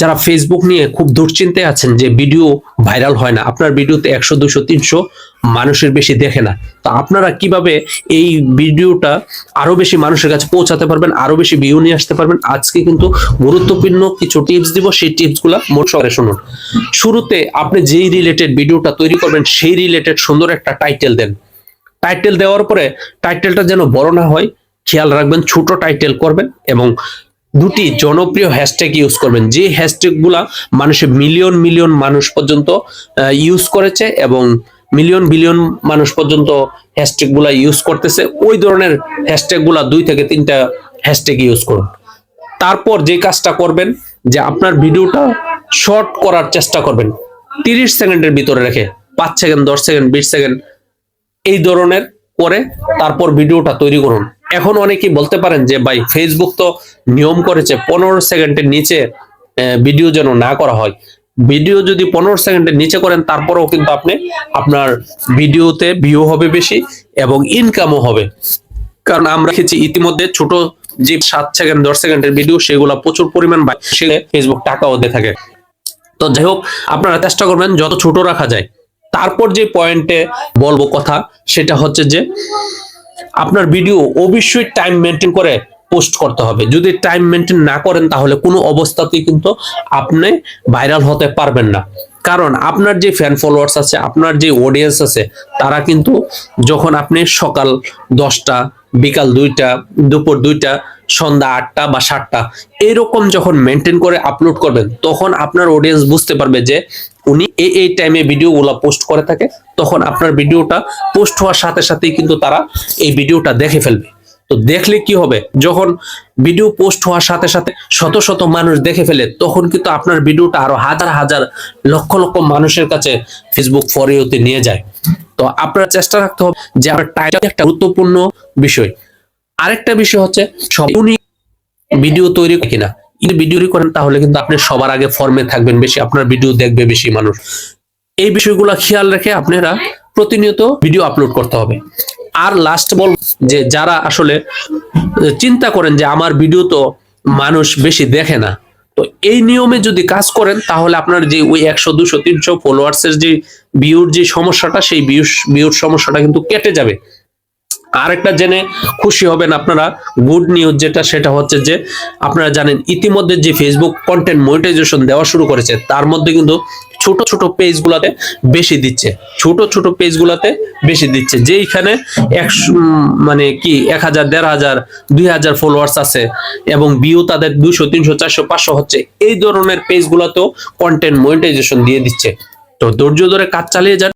যারা ফেসবুক নিয়ে খুব দুশ্চিন্তায় আছেন যে ভিডিও ভাইরাল হয় না, আপনার ভিডিওতে একশো, দুশো, তিনশো মানুষের বেশি দেখে না, তো আপনারা কীভাবে এই ভিডিওটা আরও বেশি মানুষের কাছে পৌঁছাতে পারবেন, আরও বেশি ভিউ নিয়ে আসতে পারবেন? আজকে কিন্তু গুরুত্বপূর্ণ কিছু টিপস দিব, সেই টিপসগুলা মোট সরে শুনুন। শুরুতে আপনি যেই রিলেটেড ভিডিওটা তৈরি করবেন, সেই রিলেটেড সুন্দর একটা টাইটেল দেন। টাইটেল দেওয়ার পরে টাইটেলটা যেন বড় না হয়, খেয়াল রাখবেন, ছোট টাইটেল করবেন এবং দুটি জনপ্রিয় হ্যাশট্যাগ ইউজ করবেন। যে হ্যাশট্যাগগুলা মানুষের মিলিয়ন মিলিয়ন মানুষ পর্যন্ত ইউজ করেছে এবং মিলিয়ন বিলিয়ন মানুষ পর্যন্ত হ্যাশট্যাগগুলা ইউজ করতেছে, ওই ধরনের হ্যাশট্যাগগুলা দুই থেকে তিনটা হ্যাশট্যাগ ইউজ করুন। তারপর যে কাজটা করবেন, যে আপনার ভিডিওটা শর্ট করার চেষ্টা করবেন। তিরিশ সেকেন্ডের ভিতরে রেখে, পাঁচ সেকেন্ড, দশ সেকেন্ড, বিশ সেকেন্ড, এই ধরনের করে তারপর ভিডিওটা তৈরি করুন। এখন অনেকেই বলতে পারেন যে, ভাই ফেসবুক তো নিয়ম করেছে পনেরো সেকেন্ডের নিচে ভিডিও যেন না করা হয়। ভিডিও যদি পনেরো সেকেন্ডের নিচে করেন, তারপরেও কিন্তু আপনি, আপনার ভিডিওতে ভিউ হবে বেশি এবং ইনকামও হবে। কারণ আমরা দেখেছি ইতিমধ্যে ছোট যে সাত সেকেন্ড, দশ সেকেন্ডের ভিডিও সেগুলো প্রচুর পরিমাণ ফেসবুক টাকাও দিয়ে থাকে। তো যাই হোক, আপনারা চেষ্টা করবেন যত ছোট রাখা যায়। তারপর যে পয়েন্টে বলব কথা, সেটা হচ্ছে যে আপনার ভিডিও অবশ্যই টাইম মেনটেন করে পোস্ট করতে হবে। যদি টাইম মেনটেন না করেন, তাহলে কোনো অবস্থাতেই কিন্তু আপনি ভাইরাল হতে পারবেন না। কারণ আপনার যে ফ্যান ফলোয়ার্স আছে, আপনার যে অডিয়েন্স আছে, তারা কিন্তু যখন আপনি সকাল দশটা, বিকাল দুইটা, দুপুর দুইটা সন্ধ্যা আটটা বা সাতটা এরকম যখন মেনটেন করে আপলোড করবেন, তখন আপনার অডিয়েন্স বুঝতে পারবে যে উনি এই এই টাইমে ভিডিওগুলো পোস্ট করে থাকে। তখন আপনার ভিডিওটা পোস্ট হওয়ার সাথে সাথেই কিন্তু তারা এই ভিডিওটা দেখে ফেলবে। তো দেখলে কি হবে? যখন ভিডিও পোস্ট হওয়ার সাথে সাথে শত শত মানুষ দেখে ফেলে, তখন কিন্তু আপনার ভিডিওটা আরও হাজার হাজার, লক্ষ লক্ষ মানুষের কাছে ফেসবুক ফর ইউতে নিয়ে যায়। তো আপনার চেষ্টা রাখতে হবে যে আপনার টাইটেল একটা গুরুত্বপূর্ণ বিষয়। আরেকটা বিষয় হচ্ছে উনি ভিডিও তৈরি কিনা। যদি ভিডিও করেন, তাহলে কিন্তু আপনি সবার আগে ফর্মে থাকবেন, বেশি আপনার ভিডিও দেখবে বেশি মানুষ। এই বিষয়গুলো খেয়াল রেখে আপনারা প্রতিনিয়ত ভিডিও আপলোড করতে হবে। আর লাস্ট বল যে, যারা আসলে চিন্তা করেন যে, আমার ভিডিও তো মানুষ বেশি দেখে না, তো এই নিয়মে যদি কাজ করেন, তাহলে আপনার যে ওই একশো, দুশো, তিনশো ফলোয়ার্স এর যে ভিউর যে সমস্যাটা, সেই ভিউ ভিউর সমস্যাটা কিন্তু কেটে যাবে। আরেকটা জেনে খুশি হবেন আপনারা। গুড নিউজ যেটা, সেটা হচ্ছে যে আপনারা জানেন, ইতিমধ্যে যে ফেসবুক কন্টেন্ট মনিটাইজেশন দেওয়া শুরু করেছে, তার মধ্যে কিন্তু ছোট ছোট পেজগুলোতে বেশি দিচ্ছে। ছোট ছোট পেজগুলোতে বেশি দিচ্ছে। যেইখানে একশো মানে কি, এক হাজার, দেড় হাজার, দুই হাজার ফলোয়ার্স আছে এবং ভিউ তাদের দুশো তিনশো, চারশো, পাঁচশো হচ্ছে, এই ধরনের পেজগুলোতেও কন্টেন্ট মনিটাইজেশন দিয়ে দিচ্ছে। তো ধৈর্য ধরে কাজ চালিয়ে যান।